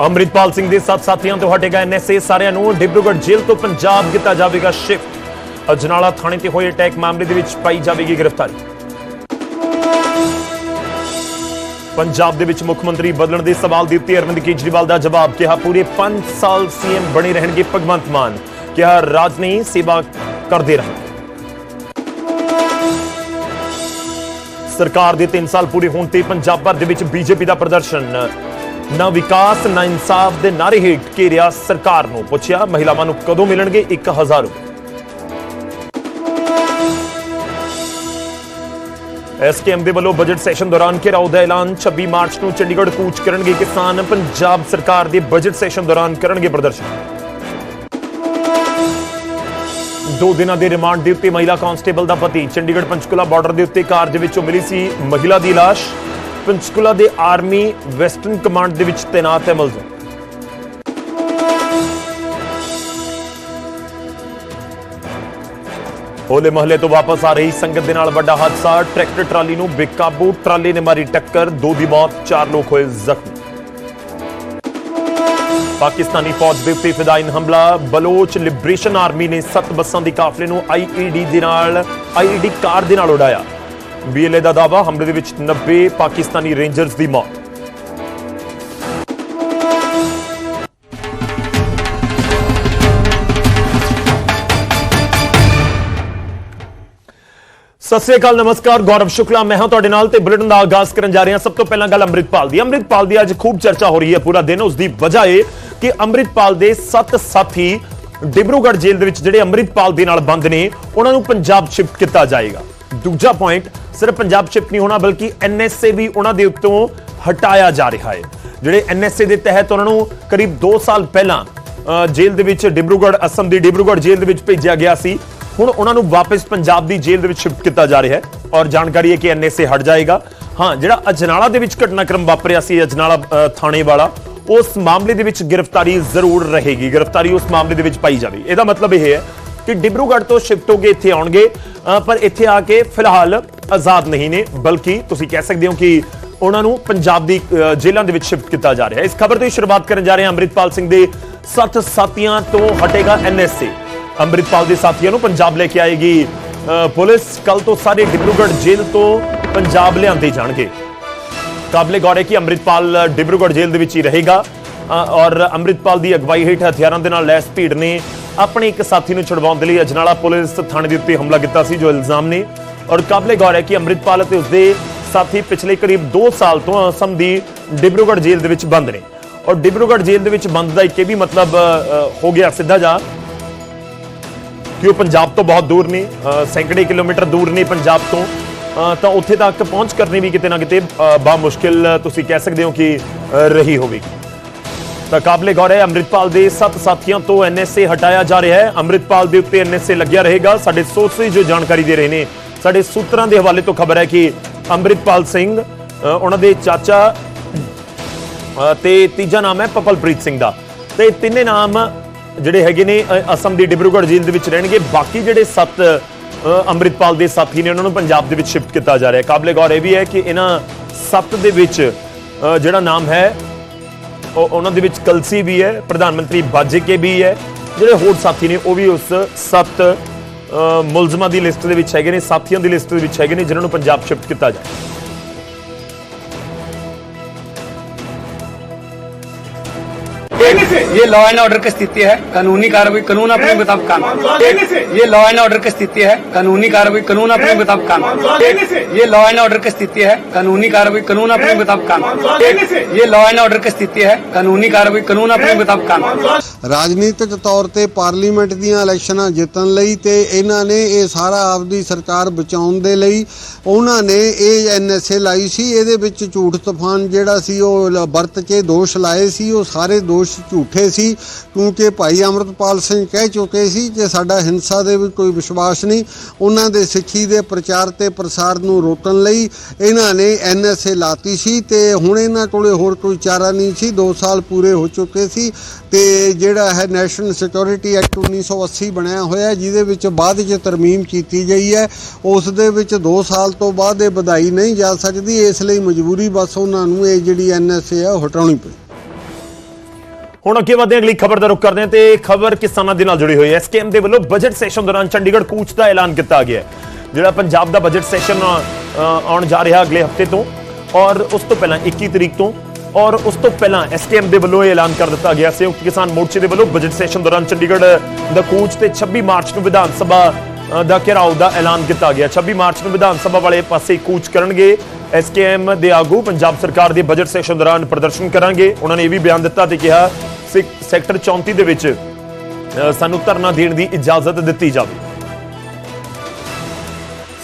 ਅੰਮ੍ਰਿਤਪਾਲ ਸਿੰਘ ਦੇ ਸੱਤ ਸਾਥੀਆਂ ਤੋਂ ਹਟੇਗਾ ਐਨਐਸਏ ਸਾਰਿਆਂ ਨੂੰ ਡਿਬਰੂਗੜ੍ਹ ਜੇਲ੍ਹ ਤੋਂ ਪੰਜਾਬ ਕੀਤਾ ਜਾਵੇਗਾ ਸ਼ਿਫਟ। ਅਜਨਾਲਾ ਥਾਣੇ ਤੇ ਹੋਏ ਅਟੈਕ ਮਾਮਲੇ ਦੇ ਵਿੱਚ ਪਾਈ ਜਾਵੇਗੀ ਗ੍ਰਿਫਤਾਰੀ। ਪੰਜਾਬ ਦੇ ਵਿੱਚ ਮੁੱਖ ਮੰਤਰੀ ਬਦਲਣ ਦੇ ਸਵਾਲ ਦੇ ਉੱਤੇ ਅਰਵਿੰਦ ਕੇਜਰੀਵਾਲ ਦਾ ਜਵਾਬ, ਕਿਹਾ ਪੂਰੇ 5 ਸਾਲ ਸੀਐਮ ਬਣੇ ਰਹਿਣਗੇ ਭਗਵੰਤ ਮਾਨ, ਕਿਹਾ ਰਾਜ ਨਹੀਂ, ਸੇਵਾ ਕਰਦੇ ਰਹਾਂਗੇ। ਸਰਕਾਰ ਦੇ 3 ਸਾਲ ਪੂਰੇ ਹੋਣ ਤੇ ਪੰਜਾਬ ਭਰ ਦੇ ਵਿੱਚ ਬੀਜੇਪੀ ਦਾ ਪ੍ਰਦਰਸ਼ਨ ਨਾ ਵਿਕਾਸ, ਨਾ ਇਨਸਾਫ ਦੇ ਨਾਰੇ ਹੇਠ ਘੇਰਿਆ ਸਰਕਾਰ ਨੂੰ ਪੁੱਛਿਆ, ਮਹਿਲਾਵਾਂ ਨੂੰ ਕਦੋਂ ਮਿਲਣਗੇ 1000 ਰੁਪਏ? ਐਸਕੇਐਮ ਦੇ ਵੱਲੋਂ ਬਜਟ ਸੈਸ਼ਨ ਦੌਰਾਨ ਘਿਰਾਓ ਦਾ ਐਲਾਨ 26 ਮਾਰਚ ਨੂੰ ਚੰਡੀਗੜ੍ਹ ਕੂਚ ਕਰਨਗੇ ਕਿਸਾਨ, ਪੰਜਾਬ ਸਰਕਾਰ ਦੇ ਬਜਟ ਸੈਸ਼ਨ ਦੌਰਾਨ ਕਰਨਗੇ ਪ੍ਰਦਰਸ਼ਨ। ਦੋ ਦਿਨਾਂ ਦੇ ਰਿਮਾਂਡ ਦੇ ਉੱਤੇ ਮਹਿਲਾ ਕਾਂਸਟੇਬਲ ਦਾ ਪਤੀ, ਚੰਡੀਗੜ੍ਹ ਪੰਚਕੁਲਾ ਬਾਰਡਰ ਦੇ ਉੱਤੇ ਕਾਰ ਦੇ ਵਿੱਚੋਂ ਮਿਲੀ ਸੀ ਮਹਿਲਾ ਦੀ ਲਾਸ਼। ਪੰਚਕੁਲਾ ਦੇ ਆਰਮੀ ਵੈਸਟਰਨ ਕਮਾਂਡ ਦੇ ਵਿੱਚ ਤੈਨਾਤ ਹੈ ਮੁਲਜ਼ਮ। ਹੋਲੇ ਮਹੱਲੇ ਤੋਂ ਵਾਪਸ ਆ ਰਹੀ ਸੰਗਤ ਦੇ ਨਾਲ ਵੱਡਾ ਹਾਦਸਾ। ਟਰੈਕਟਰ ਟਰਾਲੀ ਨੂੰ ਬੇਕਾਬੂ ਟਰਾਲੀ ਨੇ ਮਾਰੀ ਟੱਕਰ, ਦੋ ਦੀ ਮੌਤ, ਚਾਰ ਲੋਕ ਹੋਏ ਜ਼ਖਮੀ। ਪਾਕਿਸਤਾਨੀ ਫੌਜ ਦੇ ਉੱਤੇ ਫਿਦਾਇਨ ਹਮਲਾ, ਬਲੋਚ ਲਿਬਰੇਸ਼ਨ ਆਰਮੀ ਨੇ ਸੱਤ ਬੱਸਾਂ ਦੀ ਕਾਫਲੇ ਨੂੰ ਆਈਈਡੀ ਦੇ ਨਾਲ ਆਈਈਡੀ ਕਾਰ ਦੇ ਨਾਲ ਉਡਾਇਆ। ਬੀਐਲਏ ਦਾ ਦਾਵਾ ਹਮਲੇ ਦੇ ਵਿੱਚ 90 ਪਾਕਿਸਤਾਨੀ ਰੇਂਜਰਸ ਦੀ ਮੌਤ। ਸਤਿ ਸ੍ਰੀ ਅਕਾਲ, ਨਮਸਕਾਰ, ਗੌਰਵ ਸ਼ੁਕਲਾ, ਮੈਂ ਹਾਂ ਤੁਹਾਡੇ ਨਾਲ ਤੇ ਬੁਲੇਟਿਨ ਦਾ ਆਗਾਜ਼ ਕਰਨ ਜਾ ਰਹੇ। ਹਾਂ ਸਭ ਤੋਂ ਪਹਿਲਾਂ ਗੱਲ ਅੰਮ੍ਰਿਤਪਾਲ ਦੀ। ਅੰਮ੍ਰਿਤਪਾਲ ਦੀ ਅੱਜ ਖੂਬ ਚਰਚਾ ਹੋ ਰਹੀ ਹੈ ਪੂਰਾ ਦਿਨ। ਉਸ ਦੀ ਵਜ੍ਹਾ ਇਹ ਕਿ ਅੰਮ੍ਰਿਤਪਾਲ ਦੇ ਸੱਤ ਸਾਥੀ ਡਿਬਰੂਗੜ੍ਹ ਜੇਲ੍ਹ ਦੇ ਵਿੱਚ ਜਿਹੜੇ ਅੰਮ੍ਰਿਤਪਾਲ ਦੇ ਨਾਲ ਬੰਦ ਨੇ, ਉਹਨਾਂ ਨੂੰ ਪੰਜਾਬ ਸ਼ਿਫਟ ਕੀਤਾ ਜਾਏਗਾ। ਦੂਜਾ ਪੁਆਇੰਟ ਸਿਰਫ ਪੰਜਾਬ ਸ਼ਿਫਟ ਨਹੀਂ ਹੋਣਾ, ਬਲਕਿ ਐਨਐਸਏ ਵੀ ਉਹਨਾਂ ਦੇ ਉੱਤੋਂ ਹਟਾਇਆ ਜਾ ਰਿਹਾ ਹੈ। ਜਿਹੜੇ ਐਨਐਸਏ ਦੇ ਤਹਿਤ ਉਹਨਾਂ ਨੂੰ ਕਰੀਬ 2 ਸਾਲ ਪਹਿਲਾਂ ਜੇਲ੍ਹ ਦੇ ਵਿੱਚ ਡਿਬਰੂਗੜ੍ਹ, ਅਸਮ ਦੀ ਡਿਬਰੂਗੜ੍ਹ ਜੇਲ੍ਹ ਦੇ ਵਿੱਚ ਭੇਜਿਆ ਗਿਆ ਸੀ। ਹੁਣ ਉਹਨਾਂ ਨੂੰ ਵਾਪਸ ਪੰਜਾਬ ਦੀ ਜੇਲ੍ਹ ਦੇ ਵਿੱਚ ਸ਼ਿਫਟ ਕੀਤਾ ਜਾ ਰਿਹਾ ਹੈ ਔਰ ਜਾਣਕਾਰੀ ਹੈ ਕਿ ਐਨਐਸਏ ਹਟ ਜਾਏਗਾ। ਹਾਂ, ਜਿਹੜਾ ਅਜਨਾਲਾ ਦੇ ਵਿੱਚ ਘਟਨਾਕ੍ਰਮ ਵਾਪਰਿਆ ਸੀ, ਅਜਨਾਲਾ ਥਾਣੇ ਵਾਲਾ, ਉਸ ਮਾਮਲੇ ਦੇ ਵਿੱਚ ਗ੍ਰਿਫਤਾਰੀ ਜ਼ਰੂਰ ਰਹੇਗੀ। ਗ੍ਰਿਫਤਾਰੀ ਉਸ ਮਾਮਲੇ ਦੇ ਵਿੱਚ ਪਾਈ ਜਾਵੇ ਇਹਦਾ ਮਤਲਬ ਇਹ ਹੈ ਕਿ ਡਿਬਰੂਗੜ੍ਹ ਤੋਂ ਸ਼ਿਫਟ ਹੋ ਕੇ ਇੱਥੇ ਆਉਣਗੇ ਪਰ ਇੱਥੇ ਆ ਕੇ ਫਿਲਹਾਲ ਆਜ਼ਾਦ ਨਹੀਂ ਨੇ ਬਲਕਿ ਤੁਸੀਂ ਕਹਿ ਸਕਦੇ ਹੋ ਕਿ ਉਹਨਾਂ ਨੂੰ ਪੰਜਾਬ ਦੀ ਅ, ਜੇਲ੍ਹਾਂ ਦੇ ਵਿੱਚ ਸ਼ਿਫਟ ਕੀਤਾ ਜਾ ਰਿਹਾ ਹੈ। ਇਸ ਖਬਰ ਤੋਂ ਸ਼ੁਰੂਆਤ ਕਰਨ ਜਾ ਰਹੇ ਹਾਂ ਅੰਮ੍ਰਿਤਪਾਲ ਸਿੰਘ ਦੇ ਸੱਤ ਸਾਥੀਆਂ ਤੋਂ ਹਟੇਗਾ ਐਨਐਸਏ ਅੰਮ੍ਰਿਤਪਾਲ ਦੇ ਸਾਥੀਆਂ ਨੂੰ ਪੰਜਾਬ ਲੈ ਕੇ ਆਏਗੀ ਪੁਲਿਸ। ਕੱਲ ਤੋਂ ਸਾਰੇ ਡਿਬਰੂਗੜ੍ਹ ਜੇਲ੍ਹ ਤੋਂ ਪੰਜਾਬ ਲਿਆਂਦੇ ਜਾਣਗੇ। ਕਾਬਲੇ ਗੌਰ ਹੈ ਕਿ ਅੰਮ੍ਰਿਤਪਾਲ ਡਿਬਰੂਗੜ੍ਹ ਜੇਲ੍ਹ ਦੇ ਵਿੱਚ ਹੀ ਰਹੇਗਾ ਔਰ ਅੰਮ੍ਰਿਤਪਾਲ ਦੀ ਅਗਵਾਈ ਹੇਠ ਹਥਿਆਰਾਂ ਦੇ ਨਾਲ ਲੈਸ ਭੀੜ ਨੇ ਆਪਣੇ ਇੱਕ ਸਾਥੀ ਨੂੰ ਛੁਡਵਾਉਣ ਦੇ ਲਈ ਅਜਨਾਲਾ ਪੁਲਿਸ ਥਾਣੇ ਦੇ ਉੱਤੇ ਹਮਲਾ ਕੀਤਾ ਸੀ ਜੋ ਇਲਜ਼ਾਮ ਨੇ। ਔਰ ਕਾਬਲੇ ਗੌਰ ਹੈ ਕਿ ਅੰਮ੍ਰਿਤਪਾਲ ਅਤੇ ਉਸਦੇ ਸਾਥੀ ਪਿਛਲੇ ਕਰੀਬ 2 ਸਾਲ ਤੋਂ ਅਸਮ ਦੀ ਡਿਬਰੂਗੜ੍ਹ ਜੇਲ੍ਹ ਦੇ ਵਿੱਚ ਬੰਦ ਨੇ। ਔਰ ਡਿਬਰੂਗੜ੍ਹ ਜੇਲ੍ਹ ਦੇ ਵਿੱਚ ਬੰਦ ਦਾ ਇੱਕ ਇਹ ਵੀ ਮਤਲਬ ਹੋ ਗਿਆ ਸਿੱਧਾ ਜਾ ਕਿ ਉਹ ਪੰਜਾਬ ਤੋਂ ਬਹੁਤ ਦੂਰ ਨੇ ਸੈਂਕੜੇ ਕਿਲੋਮੀਟਰ ਦੂਰ ਨੇ ਪੰਜਾਬ ਤੋਂ। ਤਾਂ ਉੱਥੇ ਤੱਕ ਪਹੁੰਚ ਕਰਨੀ ਵੀ ਕਿਤੇ ਨਾ ਕਿਤੇ ਬਾ ਮੁਸ਼ਕਿਲ ਤੁਸੀਂ ਕਹਿ ਸਕਦੇ ਹੋ ਕਿ ਰਹੀ ਹੋਵੇਗੀ। ਤਾਂ ਕਾਬਲੇ ਗੌਰ ਹੈ, ਅੰਮ੍ਰਿਤਪਾਲ ਦੇ ਸੱਤ ਸਾਥੀਆਂ ਤੋਂ ਐਨਐਸਏ ਹਟਾਇਆ ਜਾ ਰਿਹਾ ਹੈ। ਅੰਮ੍ਰਿਤਪਾਲ ਦੇ ਉੱਤੇ ਐਨਐਸਏ ਲੱਗਿਆ ਰਹੇਗਾ। ਸਾਡੇ ਸੋਰਸਿਸ ਜੋ ਜਾਣਕਾਰੀ ਦੇ ਰਹੇ ਨੇ ਸਾਡੇ ਸੂਤਰਾਂ ਦੇ ਹਵਾਲੇ ਤੋਂ ਖਬਰ ਹੈ ਕਿ ਅੰਮ੍ਰਿਤਪਾਲ ਸਿੰਘ ਉਹਨਾਂ ਦੇ ਚਾਚਾ ਅ, ਤੇ ਤੀਜਾ ਨਾਮ ਹੈ ਪਪਲਪ੍ਰੀਤ ਸਿੰਘ ਦਾ। ਤੇ ਇਹ ਤਿੰਨੇ ਨਾਮ ਜਿਹੜੇ ਹੈਗੇ ਨੇ ਅਸਮ ਦੀ ਡਿਬਰੂਗੜ੍ਹ ਜੇਲ੍ਹ ਦੇ ਵਿੱਚ ਰਹਿਣਗੇ। ਬਾਕੀ ਜਿਹੜੇ ਸੱਤ ਅੰਮ੍ਰਿਤਪਾਲ ਦੇ ਸਾਥੀ ਨੇ ਉਹਨਾਂ ਨੂੰ ਪੰਜਾਬ ਦੇ ਵਿੱਚ ਸ਼ਿਫਟ ਕੀਤਾ ਜਾ ਰਿਹਾ ਹੈ। ਕਾਬਲੇ ਗੌਰ ਇਹ ਵੀ ਹੈ ਕਿ ਇਹਨਾਂ ਸੱਤ ਦੇ ਵਿੱਚ ਜਿਹੜਾ ਨਾਮ ਹੈ ਉਹਨਾਂ ਦੇ ਵਿੱਚ ਕਲਸੀ ਵੀ ਹੈ ਪ੍ਰਧਾਨ ਮੰਤਰੀ ਬਾਜੇਕੇ ਵੀ ਹੈ। ਜਿਹੜੇ ਹੋਰ ਸਾਥੀ ਨੇ ਉਹ ਵੀ ਉਸ ਸੱਤ ਮੁਲਜ਼ਮਾਂ ਦੀ ਲਿਸਟ ਦੇ ਵਿੱਚ ਹੈਗੇ ਨੇ, ਸਾਥੀਆਂ ਦੀ ਲਿਸਟ ਦੇ ਵਿੱਚ ਹੈਗੇ ਨੇ, ਜਿਨ੍ਹਾਂ ਨੂੰ ਪੰਜਾਬ ਸ਼ਿਫਟ ਕੀਤਾ ਜਾਏ। लॉ एंड ऑर्डर की स्थिति है कानूनी कार्रवाई कानून अपने मुताबिक काम ये लॉ एंड ऑर्डर की स्थिति है कानूनी कार्रवाई कानून अपने मुताबिक काम ये लॉ एंड ऑर्डर की स्थिति है कानूनी कार्रवाई कानून अपने मुताबिक काम ये लॉ एंड ऑर्डर की स्थिति है कानूनी कार्रवाई कानून अपने मुताबिक काम ਰਾਜਨੀਤਿਕ ਤੌਰ ਤੇ ਪਾਰਲੀਮੈਂਟ ਦੀਆਂ ਇਲੈਕਸ਼ਨਾਂ ਜਿੱਤਣ ਲਈ ਤੇ ਇਹਨਾਂ ਨੇ ਇਹ ਸਾਰਾ ਆਪਦੀ ਸਰਕਾਰ ਬਚਾਉਣ ਦੇ ਲਈ ਉਹਨਾਂ ਨੇ ਇਹ ਐਨਐਸਏ ਲਾਈ ਸੀ ਇਹਦੇ ਵਿੱਚ ਝੂਠ ਤੂਫਾਨ ਜਿਹੜਾ ਸੀ ਉਹ ਲ- ਵਰਤ ਕੇ ਦੋਸ਼ ਲਾਏ ਸੀ ਉਹ ਸਾਰੇ ਦੋਸ਼ ਝੂਠੇ ਸੀ, ਕਿਉਂਕਿ ਭਾਈ ਅਮਰਤਪਾਲ ਸਿੰਘ ਕਹਿ ਚੁੱਕੇ ਸੀ ਕਿ ਸਾਡਾ ਹਿੰਸਾ ਦੇ ਵਿੱਚ ਕੋਈ ਵਿਸ਼ਵਾਸ ਨਹੀਂ। ਉਹਨਾਂ ਦੇ ਸਿੱਖੀ ਦੇ ਪ੍ਰਚਾਰ ਤੇ ਪ੍ਰਸਾਰ ਨੂੰ ਰੋਕਣ ਲਈ ਇਹਨਾਂ ਨੇ ਐਨਐਸਏ ਲਾਤੀ ਸੀ ਤੇ ਹੁਣ ਇਹਨਾਂ ਕੋਲੇ ਹੋਰ ਕੋਈ ਚਾਰਾ ਨਹੀਂ ਸੀ। 2 ਸਾਲ ਪੂਰੇ ਹੋ ਚੁੱਕੇ ਸੀ ਤੇ ਜਿਹੜਾ ਹੈ ਨੈਸ਼ਨਲ ਸਿਕਿਉਰਿਟੀ ਐਕਟ 1980 ਬਣਿਆ ਹੋਇਆ, ਜਿਹਦੇ ਵਿੱਚ ਬਾਅਦ ਵਿੱਚ ਤਰਮੀਮ ਕੀਤੀ ਗਈ ਹੈ। ਉਸ ਦੇ ਵਿੱਚ 2 ਸਾਲ ਤੋਂ ਬਾਅਦ ਇਹ ਵਧਾਈ ਨਹੀਂ ਜਾ ਸਕਦੀ, ਇਸ ਲਈ ਮਜਬੂਰੀ ਬਸ ਉਹਨਾਂ ਨੂੰ ਇਹ ਜਿਹੜੀ ਐਨਐਸਏ ਹੈ ਉਹ ਹਟਾਉਣੀ ਪਈ। ਹੁਣ ਅੱਗੇ ਵਧਦੇ ਅਗਲੀ ਖਬਰ ਦਾ ਰੁਖ ਕਰਦੇ ਹਾਂ ਤੇ ਖਬਰ ਕਿਸਾਨਾਂ ਦੇ ਨਾਲ ਜੁੜੀ ਹੋਈ ਹੈ। ਐਸਕੇਐਮ ਦੇ ਵੱਲੋਂ ਬਜਟ ਸੈਸ਼ਨ ਦੌਰਾਨ ਚੰਡੀਗੜ੍ਹ ਕੂਚ ਦਾ ਐਲਾਨ ਕੀਤਾ ਗਿਆ ਜਿਹੜਾ ਪੰਜਾਬ ਦਾ ਬਜਟ ਸੈਸ਼ਨ ਆਉਣ ਜਾ ਰਿਹਾ ਅਗਲੇ ਹਫ਼ਤੇ ਤੋਂ ਔਰ ਉਸ ਤੋਂ ਪਹਿਲਾਂ 21 ਤਰੀਕ ਤੋਂ ਔਰ ਉਸ ਤੋਂ ਪਹਿਲਾਂ ਐਸਕੇਐਮ ਦੇ ਵੱਲੋਂ ਇਹ ਐਲਾਨ ਕਰ ਦਿੱਤਾ ਗਿਆ। ਸੰਯੁਕਤ ਕਿਸਾਨ ਮੋਰਚੇ ਦੇ ਵੱਲੋਂ ਬਜਟ ਸੈਸ਼ਨ ਦੌਰਾਨ ਚੰਡੀਗੜ੍ਹ ਦਾ ਕੂਚ ਤੇ 26 ਮਾਰਚ ਨੂੰ ਵਿਧਾਨ ਸਭਾ ਦਾ ਘਿਰਾਓ ਦਾ ਐਲਾਨ ਕੀਤਾ ਗਿਆ। 26 ਮਾਰਚ ਨੂੰ ਵਿਧਾਨ ਸਭਾ ਵਾਲੇ ਪਾਸੇ ਕੂਚ ਕਰਨਗੇ। ਐਸਕੇਐਮ ਦੇ ਆਗੂ ਪੰਜਾਬ ਸਰਕਾਰ ਦੇ ਬਜਟ ਸੈਸ਼ਨ ਦੌਰਾਨ ਪ੍ਰਦਰਸ਼ਨ ਕਰਾਂਗੇ। ਉਹਨਾਂ ਨੇ ਇਹ ਵੀ ਬਿਆਨ ਦਿੱਤਾ ਤੇ ਕਿਹਾ ਸਿਕ- ਸੈਕਟਰ 34 ਦੇ ਵਿੱਚ ਸਾਨੂੰ ਧਰਨਾ ਦੇਣ ਦੀ ਇਜਾਜ਼ਤ ਦਿੱਤੀ ਜਾਵੇ।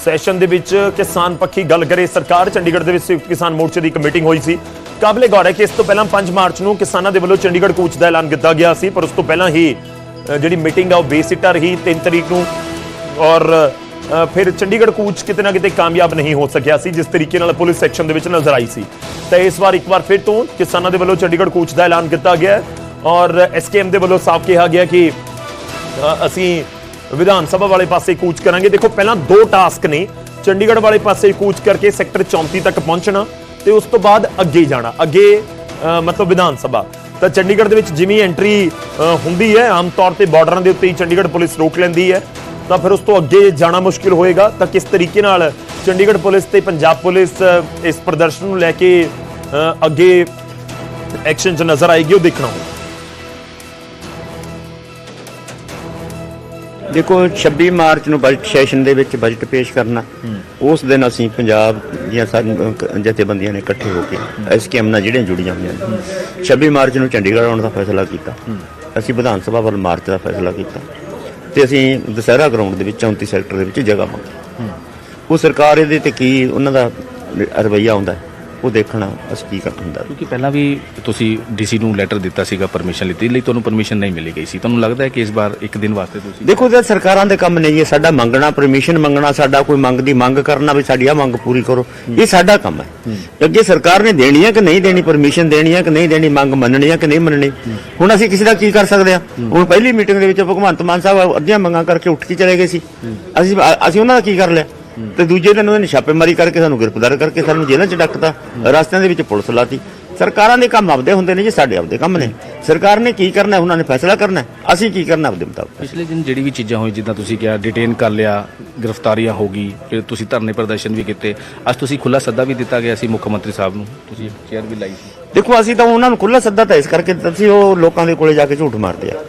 ਸੈਸ਼ਨ ਦੇ ਵਿੱਚ ਕਿਸਾਨ ਪੱਖੀ ਗੱਲ ਕਰੇ। ਸਰਕਾਰ ਚੰਡੀਗੜ੍ਹ ਦੇ ਵਿੱਚ ਸੰਯੁਕਤ ਕਿਸਾਨ ਮੋਰਚੇ ਦੀ ਇੱਕ ਮੀਟਿੰਗ ਹੋਈ ਸੀ। ਕਾਬਲੇ ਗੌਰ ਹੈ ਕਿ ਇਸ ਤੋਂ ਪਹਿਲਾਂ 5 ਮਾਰਚ ਨੂੰ ਕਿਸਾਨਾਂ ਦੇ ਵੱਲੋਂ ਚੰਡੀਗੜ੍ਹ ਕੂਚ ਦਾ ਐਲਾਨ ਕੀਤਾ ਗਿਆ ਸੀ, ਪਰ ਉਸ ਤੋਂ ਪਹਿਲਾਂ ਹੀ ਜਿਹੜੀ ਮੀਟਿੰਗ ਆ ਉਹ ਬੇਸਿੱਟਾ ਰਹੀ। 3 ਤਰੀਕ ਨੂੰ ਔਰ ਫਿਰ ਚੰਡੀਗੜ੍ਹ ਕੂਚ ਕਿਤੇ ਨਾ ਕਿਤੇ ਕਾਮਯਾਬ ਨਹੀਂ ਹੋ ਸਕਿਆ ਸੀ, ਜਿਸ ਤਰੀਕੇ ਨਾਲ ਪੁਲਿਸ ਸੈਕਸ਼ਨ ਦੇ ਵਿੱਚ ਨਜ਼ਰ ਆਈ ਸੀ। ਤਾਂ ਇਸ ਵਾਰ ਇੱਕ ਵਾਰ ਫਿਰ ਤੋਂ ਕਿਸਾਨਾਂ ਦੇ ਵੱਲੋਂ ਚੰਡੀਗੜ੍ਹ ਕੂਚ ਦਾ ਐਲਾਨ ਕੀਤਾ ਗਿਆ ਹੈ ਔਰ ਐਸਕੇਐਮ ਦੇ ਵੱਲੋਂ ਸਾਫ਼ ਕਿਹਾ ਗਿਆ ਕਿ ਅਸੀਂ ਵਿਧਾਨ ਸਭਾ ਵਾਲੇ ਪਾਸੇ ਕੂਚ ਕਰਾਂਗੇ। ਦੇਖੋ, ਪਹਿਲਾਂ ਦੋ ਟਾਸਕ ਨੇ। ਚੰਡੀਗੜ੍ਹ ਵਾਲੇ ਪਾਸੇ ਕੂਚ ਕਰਕੇ ਸੈਕਟਰ 34 ਤੱਕ ਪਹੁੰਚਣਾ ਤੇ ਉਸ ਤੋਂ ਬਾਅਦ ਅੱਗੇ ਜਾਣਾ। ਅੱਗੇ ਮਤਲਬ ਵਿਧਾਨ ਸਭਾ। ਤਾਂ ਚੰਡੀਗੜ੍ਹ ਦੇ ਵਿੱਚ ਜਿਵੇਂ ਐਂਟਰੀ ਹੁੰਦੀ ਹੈ, ਆਮ ਤੌਰ ਤੇ ਬਾਰਡਰਾਂ ਦੇ ਉੱਤੇ ਹੀ ਚੰਡੀਗੜ੍ਹ ਪੁਲਿਸ ਰੋਕ ਲੈਂਦੀ ਹੈ। ਤਾਂ ਫਿਰ ਉਸ ਤੋਂ ਅੱਗੇ ਜਾਣਾ ਮੁਸ਼ਕਿਲ ਹੋਏਗਾ। ਤਾਂ ਕਿਸ ਤਰੀਕੇ ਨਾਲ ਚੰਡੀਗੜ੍ਹ ਪੁਲਿਸ ਤੇ ਪੰਜਾਬ ਪੁਲਿਸ ਇਸ ਪ੍ਰਦਰਸ਼ਨ ਨੂੰ ਲੈ ਕੇ ਅੱਗੇ ਐਕਸ਼ਨ 'ਚ ਨਜ਼ਰ ਆਏਗੀ ਉਹ ਦੇਖਣਾ ਹੋਊਗਾ ਦੇਖੋ 26 ਮਾਰਚ ਨੂੰ ਬਜਟ ਸੈਸ਼ਨ ਦੇ ਵਿੱਚ ਬਜਟ ਪੇਸ਼ ਕਰਨਾ। ਉਸ ਦਿਨ ਅਸੀਂ ਪੰਜਾਬ ਦੀਆਂ ਸਾਰੀਆਂ ਜਥੇਬੰਦੀਆਂ ਨੇ ਇਕੱਠੇ ਹੋ ਕੇ ਐਸਕੇਐਮ ਨਾਲ ਜਿਹੜੀਆਂ ਜੁੜੀਆਂ ਹੋਈਆਂ ਨੇ। 26 ਮਾਰਚ ਨੂੰ ਚੰਡੀਗੜ੍ਹ ਆਉਣ ਦਾ ਫੈਸਲਾ ਕੀਤਾ। ਅਸੀਂ ਵਿਧਾਨ ਸਭਾ ਵੱਲ ਮਾਰਚ ਦਾ ਫੈਸਲਾ ਕੀਤਾ। ਤੇ ਅਸੀਂ ਦੁਸਹਿਰਾ ਗਰਾਊਂਡ ਦੇ ਵਿੱਚ 34 ਸੈਕਟਰ ਦੇ ਵਿੱਚ ਜਗ੍ਹਾ ਮੰਗੀ। ਉਹ ਸਰਕਾਰ ਇਹਦੇ ਤੇ ਕੀ ਉਹਨਾਂ ਦਾ ਰਵਈਆ ਆਉਂਦਾ ਹੈ, ਉਹ ਦੇਖਣਾ ਅਸੀਂ ਕੀ ਕਰਨਾ ਹੁੰਦਾ ਕਿਉਂਕਿ ਪਹਿਲਾਂ ਵੀ ਤੁਸੀਂ ਡੀਸੀ ਨੂੰ ਲੈਟਰ ਦਿੱਤਾ ਸੀਗਾ ਪਰਮਿਸ਼ਨ ਲਈ ਲਈ ਤੁਹਾਨੂੰ ਪਰਮਿਸ਼ਨ ਨਹੀਂ ਮਿਲੀ ਗਈ ਸੀ। ਤੁਹਾਨੂੰ ਲੱਗਦਾ ਹੈ ਕਿ ਇਸ ਵਾਰ ਇੱਕ ਦਿਨ ਵਾਸਤੇ ਤੁਸੀਂ ਦੇਖੋ ਜੇ ਸਰਕਾਰਾਂ ਦੇ ਕੰਮ ਨਹੀਂ ਹੈ। ਸਾਡਾ ਮੰਗਣਾ ਪਰਮਿਸ਼ਨ ਮੰਗਣਾ ਸਾਡਾ ਕੋਈ ਮੰਗ ਦੀ ਮੰਗ ਕਰਨਾ ਵੀ ਸਾਡੀ ਆ ਮੰਗ ਪੂਰੀ ਕਰੋ। ਇਹ ਸਾਡਾ ਕੰਮ ਹੈ। ਅੱਗੇ ਸਰਕਾਰ ਨੇ ਦੇਣੀ ਹੈ ਕਿ ਨਹੀਂ ਦੇਣੀ ਪਰਮਿਸ਼ਨ ਦੇਣੀ ਹੈ ਕਿ ਨਹੀਂ ਦੇਣੀ ਮੰਗ ਮੰਨਣੀ ਹੈ ਕਿ ਨਹੀਂ ਮੰਨਣੀ? ਹੁਣ ਅਸੀਂ ਕਿਸੇ ਦਾ ਕੀ ਕਰ ਸਕਦੇ ਹਾਂ? ਹੁਣ ਪਹਿਲੀ ਮੀਟਿੰਗ ਦੇ ਵਿੱਚ ਭਗਵੰਤ ਮਾਨ ਸਾਹਿਬ ਅੱਧੀਆਂ ਮੰਗਾਂ ਕਰਕੇ ਉੱਠ ਕੇ ਚਲੇ ਗਏ ਸੀ। ਅਸੀਂ ਅਸੀਂ ਉਹਨਾਂ ਦਾ ਕੀ ਕਰ ਲਿਆ? ਤੇ ਦੂਜੇ ਦਿਨ ਉਹਨਾਂ ਨੇ ਛਾਪੇਮਾਰੀ ਕਰਕੇ ਸਾਨੂੰ ਗ੍ਰਿਫਤਾਰ ਕਰਕੇ ਸਾਨੂੰ ਜੇਲ੍ਹਾਂ 'ਚ ਡੱਕਤਾ ਰਸਤਿਆਂ ਦੇ ਵਿੱਚ ਪੁਲਿਸ ਲਾਤੀ। ਸਰਕਾਰਾਂ ਦੇ ਕੰਮ ਆਪਦੇ ਹੁੰਦੇ ਨੇ ਜੀ ਸਾਡੇ ਆਪਦੇ ਕੰਮ ਨੇ। ਸਰਕਾਰ ਨੇ ਕੀ ਕਰਨਾ ਉਹਨਾਂ ਨੇ ਫੈਸਲਾ ਕਰਨਾ। ਅਸੀਂ ਕੀ ਕਰਨਾ ਆਪਦੇ ਮੁਤਾਬਕ? ਪਿਛਲੇ ਦਿਨ ਜਿਹੜੀ ਵੀ ਚੀਜ਼ਾਂ ਹੋਈ ਜਿੱਦਾਂ ਤੁਸੀਂ ਕਿਹਾ ਡਿਟੇਨ ਕਰ ਲਿਆ ਗ੍ਰਿਫਤਾਰੀਆਂ ਹੋ ਗਈ ਫਿਰ ਤੁਸੀਂ ਧਰਨੇ ਪ੍ਰਦਰਸ਼ਨ ਵੀ ਕੀਤੇ। ਅੱਜ ਤੁਸੀਂ ਖੁੱਲਾ ਸੱਦਾ ਵੀ ਦਿੱਤਾ ਗਿਆ ਸੀ ਮੁੱਖ ਮੰਤਰੀ ਸਾਹਿਬ ਨੂੰ। ਤੁਸੀਂ ਚੇਅਰ ਵੀ ਲਾਈ ਸੀ। ਦੇਖੋ ਅਸੀਂ ਤਾਂ ਉਹਨਾਂ ਨੂੰ ਖੁੱਲਾ ਸੱਦਾ ਤਾਂ ਇਸ ਕਰਕੇ ਦਿੱਤਾ ਸੀ ਉਹ ਲੋਕਾਂ ਦੇ ਕੋਲੇ ਜਾ ਕੇ ਝੂਠ ਮਾਰਦੇ ਆ।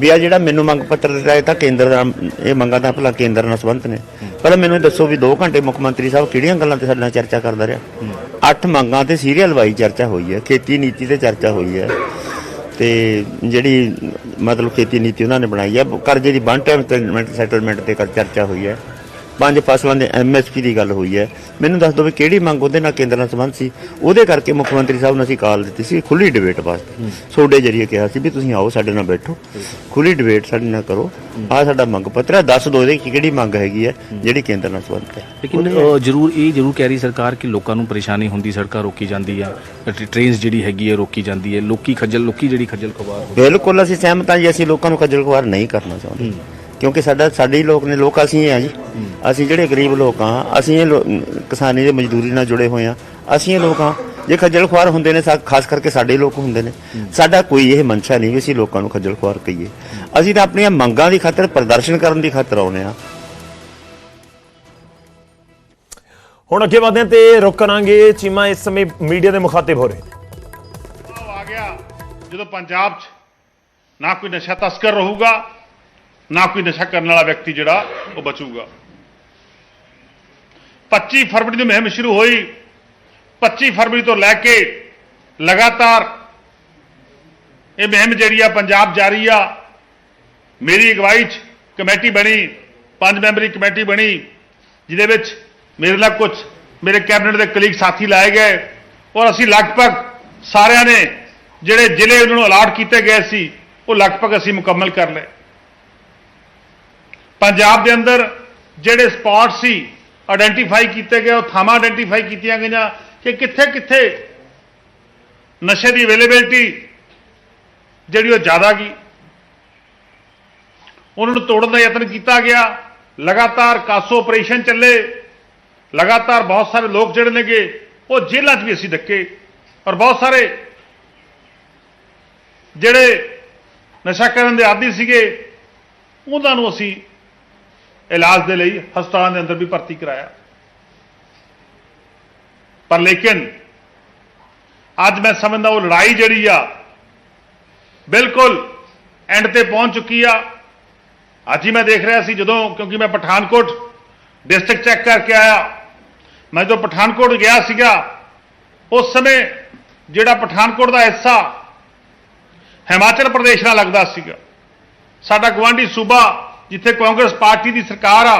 ਵੀ ਆ ਜਿਹੜਾ ਮੈਨੂੰ ਮੰਗ ਪੱਤਰ ਦਿੱਤਾ ਇਹ ਤਾਂ ਕੇਂਦਰ ਦਾ, ਇਹ ਮੰਗਾਂ ਤਾਂ ਭਲਾ ਕੇਂਦਰ ਨਾਲ ਸੰਬੰਧ ਨੇ। ਪਹਿਲਾਂ ਮੈਨੂੰ ਇਹ ਦੱਸੋ ਵੀ 2 ਘੰਟੇ ਮੁੱਖ ਮੰਤਰੀ ਸਾਹਿਬ ਕਿਹੜੀਆਂ ਗੱਲਾਂ ਤੇ ਸਾਡੇ ਨਾਲ ਚਰਚਾ ਕਰਦਾ ਰਿਹਾ? ਅੱਠ ਮੰਗਾਂ ਤੇ ਸੀਰੀਅਲ ਵਾਈ ਚਰਚਾ ਹੋਈ ਹੈ, ਖੇਤੀ ਨੀਤੀ ਤੇ ਚਰਚਾ ਹੋਈ ਹੈ। ਤੇ ਜਿਹੜੀ ਮਤਲਬ ਖੇਤੀ ਨੀਤੀ ਉਹਨਾਂ ਨੇ ਬਣਾਈ ਹੈ, ਕਰਜ਼ੇ ਦੀ ਵਨ ਟਾਈਮ ਸੈਟਲਮੈਂਟ ਤੇ ਕਰ ਚਰਚਾ ਹੋਈ ਹੈ। ਪੰਜ ਫਸਲਾਂ ਦੇ ਐਮਐਸਪੀ ਦੀ ਗੱਲ ਹੋਈ ਹੈ। ਮੈਨੂੰ ਦੱਸ ਦਿਓ ਵੀ ਕਿਹੜੀ ਮੰਗ ਉਹਦੇ ਨਾਲ ਕੇਂਦਰ ਨਾਲ ਸੰਬੰਧ ਸੀ? ਉਹਦੇ ਕਰਕੇ ਮੁੱਖ ਮੰਤਰੀ ਸਾਹਿਬ ਨੂੰ ਅਸੀਂ ਕਾਲ ਦਿੱਤੀ ਸੀ ਖੁੱਲੀ ਡਿਬੇਟ ਵਾਸਤੇ। ਤੁਹਾਡੇ ਜਰੀਏ ਕਿਹਾ ਸੀ ਵੀ ਤੁਸੀਂ ਆਓ ਸਾਡੇ ਨਾਲ ਬੈਠੋ। ਖੁੱਲੀ ਡਿਬੇਟ ਸਾਡੇ ਨਾਲ ਕਰੋ। ਆ ਸਾਡਾ ਮੰਗ ਪੱਤਰ ਹੈ। ਦੱਸ ਦਿਓ ਇਹਦੀ ਕਿਹੜੀ ਮੰਗ ਹੈਗੀ ਹੈ ਜਿਹੜੀ ਕੇਂਦਰ ਨਾਲ ਸੰਬੰਧਿਤ ਹੈ। ਲੇਕਿਨ ਜ਼ਰੂਰ ਇਹ ਜ਼ਰੂਰ ਕਹਿ ਰਹੀ ਸਰਕਾਰ ਕਿ ਲੋਕਾਂ ਨੂੰ ਪਰੇਸ਼ਾਨੀ ਹੁੰਦੀ ਸੜਕਾਂ ਰੋਕੀ ਜਾਂਦੀ ਹੈ ਟ੍ਰੇਨਸ ਜਿਹੜੀ ਹੈਗੀ ਹੈ ਰੋਕੀ ਜਾਂਦੀ ਹੈ ਲੋਕੀ ਖੱਜਲ ਲੋਕੀ ਜਿਹੜੀ ਖੱਜਲ ਖਵਾਰ ਬਿਲਕੁਲ ਅਸੀਂ ਸਹਿਮਤ ਹਾਂ ਜੀ ਅਸੀਂ ਲੋਕਾਂ ਨੂੰ ਖੱਜਲ ਖੁਆਰ ਨਹੀਂ ਕਰਨਾ ਚਾਹੁੰਦੇ। ਕਿਉਂਕਿ ਸਾਡਾ ਸਾਡੇ ਹੀ ਲੋਕ ਨੇ ਲੋਕ ਅਸੀਂ ਹੀ ਆ ਜੀ। ਅਸੀਂ ਜਿਹੜੇ ਗਰੀਬ ਲੋਕ ਆ ਅਸੀਂ ਇਹ ਕਿਸਾਨੀ ਦੇ ਮਜ਼ਦੂਰੀ ਨਾਲ ਜੁੜੇ ਹੋਏ ਆ। ਅਸੀਂ ਇਹ ਲੋਕ ਆ ਜੇ ਖੱਜਲ ਖੁਆਰ ਹੁੰਦੇ ਨੇ ਖਾਸ ਕਰਕੇ ਸਾਡੇ ਲੋਕ ਹੁੰਦੇ ਨੇ। ਸਾਡਾ ਕੋਈ ਇਹ ਮਨਸ਼ਾ ਨਹੀਂ ਵੀ ਅਸੀਂ ਲੋਕਾਂ ਨੂੰ ਖੱਜਲ ਖੁਆਰ ਕਹੀਏ। ਅਸੀਂ ਤਾਂ ਆਪਣੀਆਂ ਮੰਗਾਂ ਦੀ ਖਾਤਰ ਪ੍ਰਦਰਸ਼ਨ ਕਰਨ ਦੀ ਖਾਤਰ ਆਉਨੇ ਆ। ਹੁਣ ਅੱਗੇ ਵਧਦੇ ਹਾਂ ਤੇ ਰੁਕ ਕਰਾਂਗੇ ਚੀਮਾ ਇਸ ਸਮੇਂ ਮੀਡੀਆ ਦੇ ਮੁਖਾਤਿਬ ਹੋ ਰਹੇ ਆ ਗਿਆ। ਜਦੋਂ ਪੰਜਾਬ 'ਚ ਨਾ ਕੋਈ ਨਸ਼ਾ ਤਸਕਰ ਰਹੂਗਾ ਨਾ ਕੋਈ ਨਸ਼ਾ ਕਰਨ ਵਾਲਾ ਵਿਅਕਤੀ ਜਿਹੜਾ, ਉਹ ਬਚੂਗਾ। 25 ਫਰਵਰੀ ਨੂੰ ਮੁਹਿੰਮ ਸ਼ੁਰੂ ਹੋਈ। 25 ਫਰਵਰੀ ਤੋਂ ਲੈ ਕੇ ਲਗਾਤਾਰ ਇਹ ਮੁਹਿੰਮ ਜਿਹੜੀ ਆ, ਪੰਜਾਬ ਜਾਰੀ ਆ। ਮੇਰੀ ਅਗਵਾਈ 'ਚ ਕਮੇਟੀ ਬਣੀ, ਪੰਜ ਮੈਂਬਰੀ ਕਮੇਟੀ ਬਣੀ, ਜਿਹਦੇ ਵਿੱਚ ਮੇਰੇ ਨਾਲ ਕੁਝ ਮੇਰੇ ਕੈਬਨਿਟ ਦੇ ਕਲੀਗ ਸਾਥੀ ਲਾਏ ਗਏ ਔਰ ਅਸੀਂ ਲਗਭਗ ਸਾਰਿਆਂ ਨੇ ਜਿਹੜੇ ਜ਼ਿਲ੍ਹੇ ਉਹਨਾਂ ਨੂੰ ਅਲਾਟ ਕੀਤੇ ਗਏ ਸੀ, ਉਹ ਲਗਭਗ ਅਸੀਂ ਮੁਕੰਮਲ ਕਰ ਲਏ। ਪੰਜਾਬ ਦੇ ਅੰਦਰ ਜਿਹੜੇ ਸਪੌਟ ਸੀ ਆਇਡੈਂਟੀਫਾਈ ਕੀਤੇ ਗਏ, ਉਹ ਥਾਵਾਂ ਆਇਡੈਂਟੀਫਾਈ ਕੀਤੀਆਂ ਗਈਆਂ, ਕਿ ਕਿੱਥੇ ਕਿੱਥੇ ਨਸ਼ੇ ਦੀ ਅਵੇਲੇਬਿਲਟੀ ਜਿਹੜੀ ਉਹ ਜ਼ਿਆਦਾ ਗਈ। ਉਹਨਾਂ ਨੂੰ ਤੋੜਨ ਦਾ ਯਤਨ ਕੀਤਾ ਗਿਆ। ਲਗਾਤਾਰ ਕਾਸੋ ਆਪਰੇਸ਼ਨ ਚੱਲੇ। ਲਗਾਤਾਰ ਬਹੁਤ ਸਾਰੇ ਲੋਕ ਜਿਹੜੇ ਨੇਗੇ, ਉਹ ਜੇਲ੍ਹਾਂ 'ਚ ਵੀ ਅਸੀਂ ਡੱਕੇ ਔਰ ਬਹੁਤ ਸਾਰੇ ਜਿਹੜੇ ਨਸ਼ਾ ਕਰਨ ਦੇ ਆਦੀ ਸੀਗੇ, ਉਹਨਾਂ ਨੂੰ ਅਸੀਂ ਇਲਾਜ ਦੇ ਲਈ ਹਸਪਤਾਲਾਂ ਦੇ ਅੰਦਰ ਵੀ ਭਰਤੀ ਕਰਾਇਆ। ਪਰ ਲੇਕਿਨ ਅੱਜ ਮੈਂ ਸਮਝਦਾ ਉਹ ਲੜਾਈ ਜਿਹੜੀ ਆ, ਬਿਲਕੁਲ ਐਂਡ ਤੇ ਪਹੁੰਚ ਚੁੱਕੀ ਆ। ਅੱਜ ਹੀ ਮੈਂ ਦੇਖ ਰਿਹਾ ਸੀ ਜਦੋਂ, ਕਿਉਂਕਿ ਮੈਂ ਪਠਾਨਕੋਟ ਡਿਸਟ੍ਰਿਕਟ ਚੈੱਕ ਕਰਕੇ ਆਇਆ, ਮੈਂ ਜਦੋਂ ਪਠਾਨਕੋਟ ਗਿਆ ਸੀਗਾ, ਉਸ ਸਮੇਂ ਜਿਹੜਾ ਪਠਾਨਕੋਟ ਦਾ ਹਿੱਸਾ ਹਿਮਾਚਲ ਪ੍ਰਦੇਸ਼ ਨਾਲ ਲੱਗਦਾ ਸੀਗਾ। ਸਾਡਾ ਗਵਾਂਢੀ ਸੂਬਾ ਜਿੱਥੇ ਕਾਂਗਰਸ ਪਾਰਟੀ ਦੀ ਸਰਕਾਰ ਆ,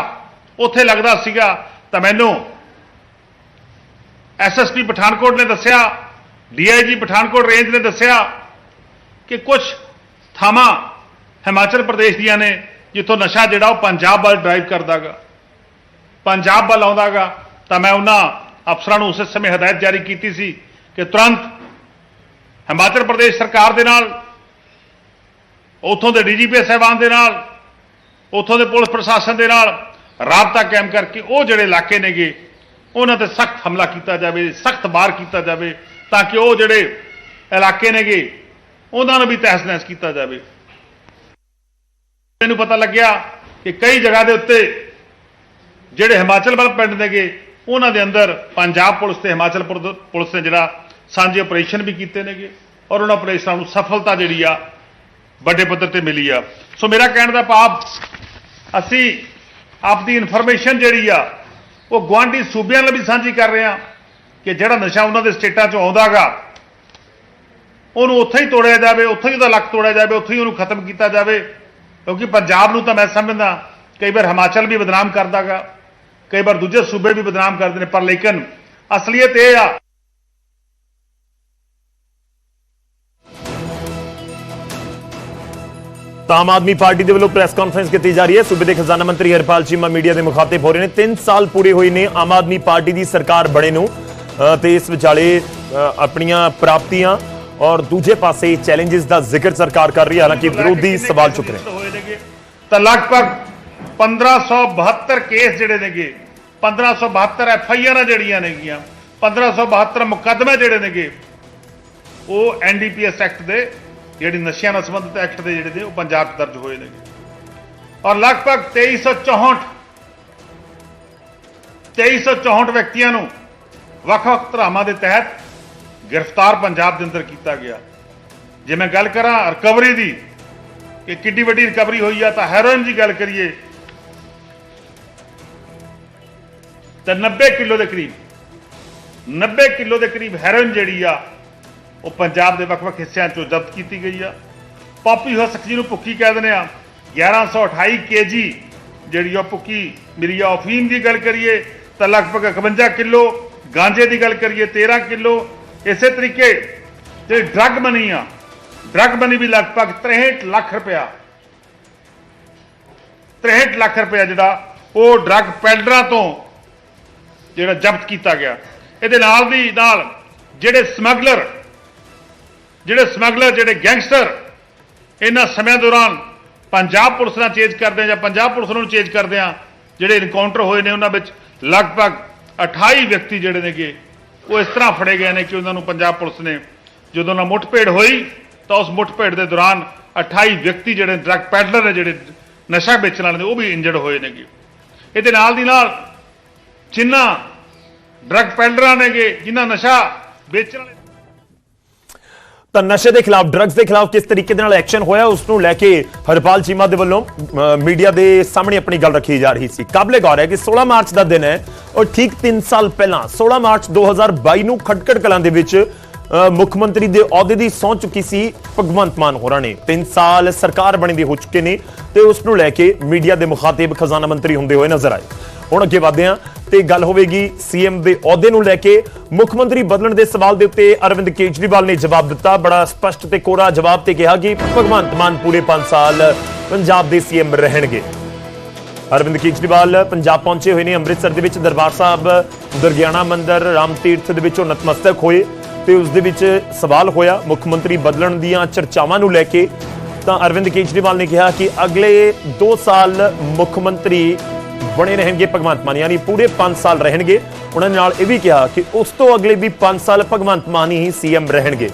ਉੱਥੇ ਲੱਗਦਾ ਸੀਗਾ ਤਾਂ ਮੈਨੂੰ ਐਸਐਸਪੀ ਪਠਾਨਕੋਟ ਨੇ ਦੱਸਿਆ ਡੀਆਈਜੀ ਪਠਾਨਕੋਟ ਰੇਂਜ ਨੇ ਦੱਸਿਆ ਕਿ ਕੁਝ ਥਾਵਾਂ ਹਿਮਾਚਲ ਪ੍ਰਦੇਸ਼ ਦੀਆਂ ਨੇ ਜਿੱਥੋਂ ਨਸ਼ਾ ਜਿਹੜਾ ਉਹ ਪੰਜਾਬ ਵੱਲ ਡਰਾਈਵ ਕਰਦਾਗਾ, ਪੰਜਾਬ ਵੱਲ ਆਉਂਦਾਗਾ, ਤਾਂ ਮੈਂ ਉਹਨਾਂ ਅਫਸਰਾਂ ਨੂੰ ਉਸੇ ਸਮੇਂ ਹਦਾਇਤ ਜਾਰੀ ਕੀਤੀ ਸੀ ਕਿ ਤੁਰੰਤ ਹਿਮਾਚਲ ਪ੍ਰਦੇਸ਼ ਸਰਕਾਰ ਦੇ ਨਾਲ, ਉੱਥੋਂ ਦੇ ਡੀਜੀਪੀ ਸਾਹਿਬਾਨ ਦੇ ਨਾਲ ਉੱਥੋਂ ਦੇ ਪੁਲਿਸ ਪ੍ਰਸ਼ਾਸਨ ਦੇ ਨਾਲ ਰਾਬਤਾ ਕਾਇਮ ਕਰਕੇ ਉਹ ਜਿਹੜੇ ਇਲਾਕੇ ਨੇਗੇ, ਉਹਨਾਂ ਤੇ ਸਖਤ ਹਮਲਾ ਕੀਤਾ ਜਾਵੇ, ਸਖਤ ਮਾਰ ਕੀਤਾ ਜਾਵੇ, ਤਾਂ ਕਿ ਉਹ ਜਿਹੜੇ ਇਲਾਕੇ ਨੇਗੇ, ਉਹਨਾਂ ਨੂੰ ਵੀ ਤਹਿਸ ਨਹਿਸ ਕੀਤਾ ਜਾਵੇ। ਮੈਨੂੰ ਪਤਾ ਲੱਗਿਆ ਕਿ ਕਈ ਜਗ੍ਹਾ ਦੇ ਉੱਤੇ ਜਿਹੜੇ ਹਿਮਾਚਲ ਵੱਲ ਪਿੰਡ ਨੇਗੇ, ਉਹਨਾਂ ਦੇ ਅੰਦਰ ਪੰਜਾਬ ਪੁਲਿਸ ਤੇ ਹਿਮਾਚਲ ਪੁਰ- ਪੁਲਿਸ ਨੇ ਜਿਹੜਾ ਸਾਂਝੇ ਆਪਰੇਸ਼ਨ ਵੀ ਕੀਤੇ ਨੇਗੇ ਔਰ ਉਹਨਾਂ ਆਪਰੇਸ਼ਨਾਂ ਨੂੰ ਸਫਲਤਾ ਜਿਹੜੀ ਆ ਵੱਡੇ ਪੱਧਰ ਤੇ ਮਿਲੀ ਆ। ਸੋ ਮੇਰਾ ਕਹਿਣ ਦਾ ਭਾਵ ਅਸੀਂ ਆਪਦੀ ਇਨਫੋਰਮੇਸ਼ਨ ਜਿਹੜੀ ਆ, ਉਹ ਗੁਆਂਢੀ ਸੂਬਿਆਂ ਨਾਲ ਵੀ ਸਾਂਝੀ ਕਰ ਰਹੇ ਆ ਕਿ ਜਿਹੜਾ ਨਸ਼ਾ ਉਹਨਾਂ ਦੇ ਸਟੇਟਾਂ 'ਚੋਂ ਆਉਂਦਾਗਾ ਉਹਨੂੰ ਉੱਥੇ ਹੀ ਤੋੜਿਆ ਜਾਵੇ, ਉੱਥੇ ਹੀ ਉਹਦਾ ਲੱਕ ਤੋੜਿਆ ਜਾਵੇ, ਉੱਥੇ ਹੀ ਉਹਨੂੰ ਖਤਮ ਕੀਤਾ ਜਾਵੇ। ਕਿਉਂਕਿ ਪੰਜਾਬ ਨੂੰ ਤਾਂ ਮੈਂ ਸਮਝਦਾ, ਕਈ ਵਾਰ ਹਿਮਾਚਲ ਵੀ ਬਦਨਾਮ ਕਰਦਾਗਾ ਕਈ ਵਾਰ ਦੂਜੇ ਸੂਬੇ ਵੀ ਬਦਨਾਮ ਕਰਦੇ ਨੇ, ਪਰ ਲੇਕਿਨ ਅਸਲੀਅਤ ਇਹ ਆ ਤਾਂ ਆਮ ਆਦਮੀ ਪਾਰਟੀ ਦੇ ਵੱਲੋਂ ਪ੍ਰੈਸ ਕਾਨਫਰੰਸ ਕੀਤੀ ਜਾ ਰਹੀ ਹੈ। ਸੂਬੇ ਦੇ ਖਜ਼ਾਨਾ ਮੰਤਰੀ ਹਰਪਾਲ ਚੀਮਾ ਮੀਡੀਆ ਦੇ ਮੁਖਾਤਿਬ ਹੋ ਰਹੇ ਨੇ। 3 ਸਾਲ ਪੂਰੇ ਹੋਏ ਨੇ ਆਮ ਆਦਮੀ ਪਾਰਟੀ ਦੀ ਸਰਕਾਰ ਬਣੇ ਨੂੰ। ਤੇ ਇਸ ਵਿਚਾਲੇ ਆਪਣੀਆਂ ਪ੍ਰਾਪਤੀਆਂ ਔਰ ਦੂਜੇ ਪਾਸੇ ਚੈਲੰਜਸ ਦਾ ਜ਼ਿਕਰ ਸਰਕਾਰ ਕਰ ਰਹੀ ਹੈ। ਹਾਲਾਂਕਿ ਵਿਰੋਧੀ ਸਵਾਲ ਚੁੱਕ ਰਹੇ ਹੋਏ ਨੇਗੇ ਤਾਂ ਲਗਭਗ 1572 ਕੇਸ ਜਿਹੜੇ ਨੇਗੇ 1572 ਐਫ ਆਈ ਆਰਾਂ ਜਿਹੜੀਆਂ ਨੇਗੀਆਂ 1572 ਮੁਕੱਦਮੇ ਜਿਹੜੇ ਨੇਗੇ, ਉਹ ਐਨਡੀਪੀਐਸ ਐਕਟ ਦੇ ਜਿਹੜੀ ਨਸ਼ਿਆਂ ਨਾਲ ਸੰਬੰਧਿਤ ਐਕਟ ਦੇ ਜਿਹੜੇ ਨੇ, ਉਹ ਪੰਜਾਬ 'ਚ ਦਰਜ ਹੋਏ ਨੇਗੇ ਔਰ ਲਗਭਗ 2364 2364 ਵਿਅਕਤੀਆਂ ਨੂੰ ਵੱਖ-ਵੱਖ ਧਰਾਵਾਂ ਦੇ ਤਹਿਤ ਗ੍ਰਿਫਤਾਰ ਪੰਜਾਬ ਦੇ ਅੰਦਰ ਕੀਤਾ ਗਿਆ। ਜੇ ਮੈਂ ਗੱਲ ਕਰਾਂ ਰਿਕਵਰੀ ਦੀ, ਕਿ ਕਿੱਡੀ ਵੱਡੀ ਰਿਕਵਰੀ ਹੋਈ ਆ, ਤਾਂ ਹੈਰੋਇਨ ਦੀ ਗੱਲ ਕਰੀਏ, ਤਾਂ 90 ਕਿਲੋ ਦੇ ਕਰੀਬ 90 ਕਿਲੋ ਦੇ ਕਰੀਬ ਹੈਰੋਇਨ ਜਿਹੜੀ ਆ ਉਹ ਪੰਜਾਬ ਦੇ ਵੱਖ-ਵੱਖ ਹਿੱਸਿਆਂ ਚੋਂ ਜ਼ਬਤ ਕੀਤੀ ਗਈ ਆ। ਪਾਪੀ ਹਸਕ ਜੀ ਨੂੰ ਭੁੱਕੀ ਕਹਿ ਦਿੰਦੇ ਆ 1128 ਕੇਜੀ ਜਿਹੜੀ ਉਹ ਭੁੱਕੀ ਮਿਲੀ ਆ। ਅਫੀਮ ਦੀ ਗੱਲ ਕਰੀਏ ਤਾਂ ਲਗਭਗ 51 ਕਿਲੋ, ਗਾਂਜੇ ਦੀ ਗੱਲ ਕਰੀਏ 13 ਕਿਲੋ। ਇਸੇ ਤਰੀਕੇ ਜਿਹੜੀ ਡਰੱਗ ਬਣੀ ਆ, ਡਰੱਗ ਬਣੀ ਵੀ ਲਗਭਗ 63 ਲੱਖ ਰੁਪਇਆ। 63 ਲੱਖ ਰੁਪਇਆ ਜਿਹੜਾ ਉਹ ਡਰੱਗ ਪੈਡਰਾਂ ਤੋਂ ਜਿਹੜਾ ਜ਼ਬਤ ਕੀਤਾ ਗਿਆ। ਇਹਦੇ ਨਾਲ ਦੀ ਨਾਲ ਜਿਹੜੇ ਸਮਗਲਰ ਜਿਹੜੇ ਸਮਗਲਰ, ਜਿਹੜੇ ਗੈਂਗਸਟਰ, ਇਹਨਾਂ ਸਮਿਆਂ ਦੌਰਾਨ ਪੰਜਾਬ ਪੁਲਿਸ ਨਾਲ ਚੇਜ ਕਰਦੇ ਆ ਜਾਂ ਪੰਜਾਬ ਪੁਲਿਸ ਨੂੰ ਚੇਜ ਕਰਦੇ ਆ, ਜਿਹੜੇ ਇਨਕਾਊਂਟਰ ਹੋਏ ਨੇ ਉਹਨਾਂ ਵਿੱਚ ਲਗਭਗ 28 ਵਿਅਕਤੀ ਜਿਹੜੇ ਨੇਗੇ, ਉਹ ਇਸ ਤਰ੍ਹਾਂ ਫੜੇ ਗਏ ਨੇ ਕਿ ਉਹਨਾਂ ਨੂੰ ਪੰਜਾਬ ਪੁਲਿਸ ਨੇ ਜਦੋਂ ਨਾ ਮੁੱਠਭੇੜ ਹੋਈ, ਤਾਂ ਉਸ ਮੁੱਠਭੇੜ ਦੇ ਦੌਰਾਨ 28 ਵਿਅਕਤੀ ਜਿਹੜੇ ਡਰੱਗ ਪੈਡਲਰ ਨੇ, ਜਿਹੜੇ ਨਸ਼ਾ ਵੇਚਣ ਵਾਲੇ ਨੇ, ਉਹ ਵੀ ਇੰਜਰਡ ਹੋਏ ਨੇਗੇ। ਇਹਦੇ ਨਾਲ ਦੀ ਨਾਲ ਜਿਨ੍ਹਾਂ ਡਰੱਗ ਪੈਡਲਰਾਂ ਨੇਗੇ ਜਿਨ੍ਹਾਂ ਨਸ਼ਾ ਵੇਚਣ ਵਾਲੇ ਤਾਂ ਨਸ਼ੇ ਦੇ ਖਿਲਾਫ ਡਰੱਗਸ ਦੇ ਖਿਲਾਫ ਕਿਸ ਤਰੀਕੇ ਦੇ ਨਾਲ ਐਕਸ਼ਨ ਹੋਇਆ ਉਸ ਨੂੰ ਲੈ ਕੇ ਹਰਪਾਲ ਚੀਮਾ ਦੇ ਵੱਲੋਂ ਮੀਡੀਆ ਦੇ ਸਾਹਮਣੇ ਆਪਣੀ ਗੱਲ ਰੱਖੀ ਜਾ ਰਹੀ ਸੀ। ਕਾਬਲੇ ਗੌਰ ਹੈ ਕਿ 16 ਮਾਰਚ ਦਾ ਦਿਨ ਹੈ ਔਰ ਠੀਕ 3 ਸਾਲ ਪਹਿਲਾਂ 16 ਮਾਰਚ 2022 ਨੂੰ ਖਟਕੜ ਕਲਾਂ ਦੇ ਵਿੱਚ ਅ, ਮੁੱਖ ਮੰਤਰੀ ਦੇ ਅਹੁਦੇ ਦੀ ਸਹੁੰ ਚੁੱਕੀ ਸੀ ਭਗਵੰਤ ਮਾਨ ਹੋਰਾਂ ਨੇ। 3 ਸਾਲ ਸਰਕਾਰ ਬਣੀ ਦੇ ਹੋ ਚੁੱਕੇ ਨੇ ਤੇ ਉਸ ਨੂੰ ਲੈ ਕੇ ਮੀਡੀਆ ਦੇ ਮੁਖਾਤਿਬ ਖਜ਼ਾਨਾ ਮੰਤਰੀ ਹੁੰਦੇ ਹੋਏ ਨਜ਼ਰ ਆਏ। ਹੁਣ ਅੱਗੇ ਵਧਦੇ ਹਾਂ। ਤੇ ਗੱਲ ਹੋਵੇਗੀ ਸੀਐਮ ਦੇ ਅਹੁਦੇ ਨੂੰ ਲੈ ਕੇ। ਮੁੱਖ ਮੰਤਰੀ ਬਦਲਣ ਦੇ ਸਵਾਲ ਦੇ ਉੱਤੇ ਅਰਵਿੰਦ ਕੇਜਰੀਵਾਲ ਨੇ ਜਵਾਬ ਦਿੱਤਾ। ਬੜਾ ਸਪਸ਼ਟ ਤੇ ਕੋਰਾ ਜਵਾਬ ਤੇ ਕਿਹਾ ਕਿ ਭਗਵੰਤ ਮਾਨ ਪੂਰੇ 5 ਸਾਲ ਪੰਜਾਬ ਦੇ ਸੀਐਮ ਰਹਿਣਗੇ। ਅਰਵਿੰਦ ਕੇਜਰੀਵਾਲ ਪੰਜਾਬ ਪਹੁੰਚੇ ਹੋਏ ਨੇ। ਅੰਮ੍ਰਿਤਸਰ ਦੇ ਵਿੱਚ ਦਰਬਾਰ ਸਾਹਿਬ, ਦੁਰਗਿਆਣਾ ਮੰਦਿਰ ਰਾਮ ਤੀਰਥ ਦੇ ਵਿੱਚੋਂ ਨਤਮਸਤਕ ਹੋਏ ਤੇ ਉਸ ਦੇ ਵਿੱਚ ਸਵਾਲ ਹੋਇਆ ਮੁੱਖ ਮੰਤਰੀ ਬਦਲਣ ਦੀਆਂ ਚਰਚਾਵਾਂ ਨੂੰ ਲੈ ਕੇ। ਤਾਂ ਅਰਵਿੰਦ ਕੇਜਰੀਵਾਲ ਨੇ ਕਿਹਾ ਕਿ ਅਗਲੇ 2 ਸਾਲ ਮੁੱਖ ਮੰਤਰੀ ਬਣੇ ਰਹਿਣਗੇ ਭਗਵੰਤ ਮਾਨ, ਯਾਨੀ ਪੂਰੇ 5 ਸਾਲ ਰਹਿਣਗੇ। ਉਹਨਾਂ ਨੇ ਨਾਲ ਇਹ ਵੀ ਕਿਹਾ ਕਿ ਉਸ ਤੋਂ ਅਗਲੇ ਵੀ 5 ਸਾਲ ਭਗਵੰਤ ਮਾਨ ਹੀ ਸੀਐਮ ਰਹਿਣਗੇ।